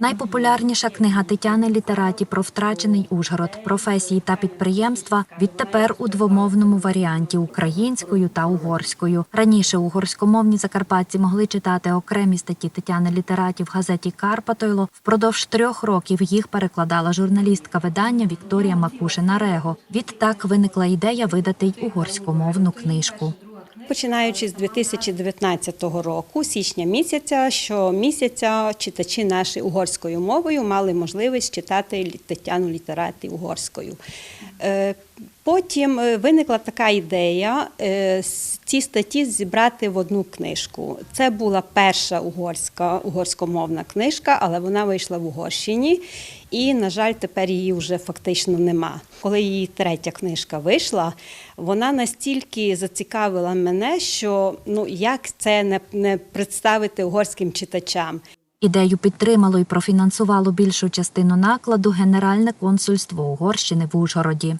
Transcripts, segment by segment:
Найпопулярніша книга Тетяни Літераті про втрачений Ужгород, професії та підприємства відтепер у двомовному варіанті українською та угорською. Раніше угорськомовні закарпатці могли читати окремі статті Тетяни Літераті в газеті Карпатойло. Впродовж трьох років їх перекладала журналістка видання Вікторія Макушина Рего. Відтак виникла ідея видати й угорськомовну книжку. Починаючи з 2019 року, січня місяця, щомісяця читачі наші угорською мовою мали можливість читати Тетяну літераті угорською. Е, Потім е, виникла така ідея е, ці статті зібрати в одну книжку. Це була перша угорська угорськомовна книжка, але вона вийшла в Угорщині, і, на жаль, тепер її вже фактично нема. Коли її третя книжка вийшла, вона настільки зацікавила мене, що ну як це не, не представити угорським читачам. Ідею підтримало і профінансувало більшу частину накладу Генеральне консульство Угорщини в Ужгороді.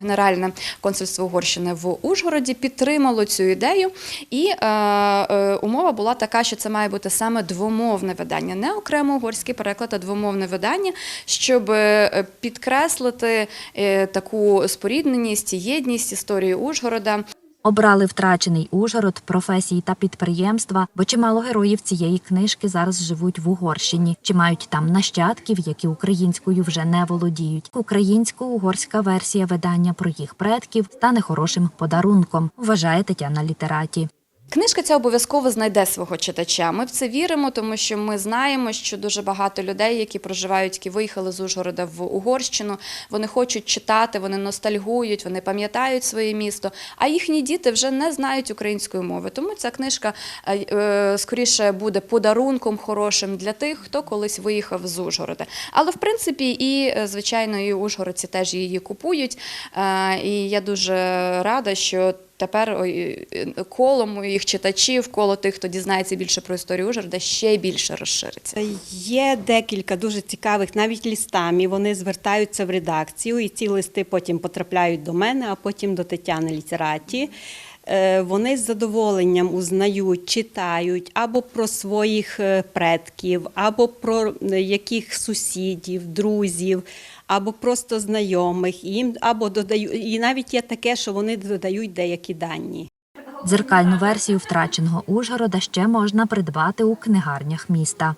Генеральне консульство Угорщини в Ужгороді підтримало цю ідею, і е, е, умова була така, що це має бути саме двомовне видання, не окремо угорський переклад, а двомовне видання, щоб е, підкреслити е, таку спорідненість, єдність історії Ужгорода. Обрали втрачений Ужгород, професії та підприємства, бо чимало героїв цієї книжки зараз живуть в Угорщині, чи мають там нащадків, які українською вже не володіють. Українсько-угорська версія видання про їх предків стане хорошим подарунком, вважає Тетяна Літераті. Книжка ця обов'язково знайде свого читача. Ми в це віримо, тому що ми знаємо, що дуже багато людей, які проживають, які виїхали з Ужгорода в Угорщину, вони хочуть читати, вони ностальгують, вони пам'ятають своє місто, а їхні діти вже не знають української мови. Тому ця книжка е, е, скоріше буде подарунком хорошим для тих, хто колись виїхав з Ужгорода. Але в принципі, і е, звичайно, і ужгородці теж її купують. І я дуже рада, що. Тепер ой, е, коло моїх читачів, коло тих, хто дізнається більше про історію Ужгорода, ще більше розшириться. Є декілька дуже цікавих, навіть листами. Вони звертаються в редакцію, і ці листи потім потрапляють до мене, а потім до Тетяни Літераті. Е, Вони з задоволенням узнають, читають або про своїх е, предків, або про е, яких сусідів, друзів, або просто знайомих. Їм або додають, і навіть є таке, що вони додають деякі дані. Дзеркальну версію втраченого Ужгорода ще можна придбати у книгарнях міста.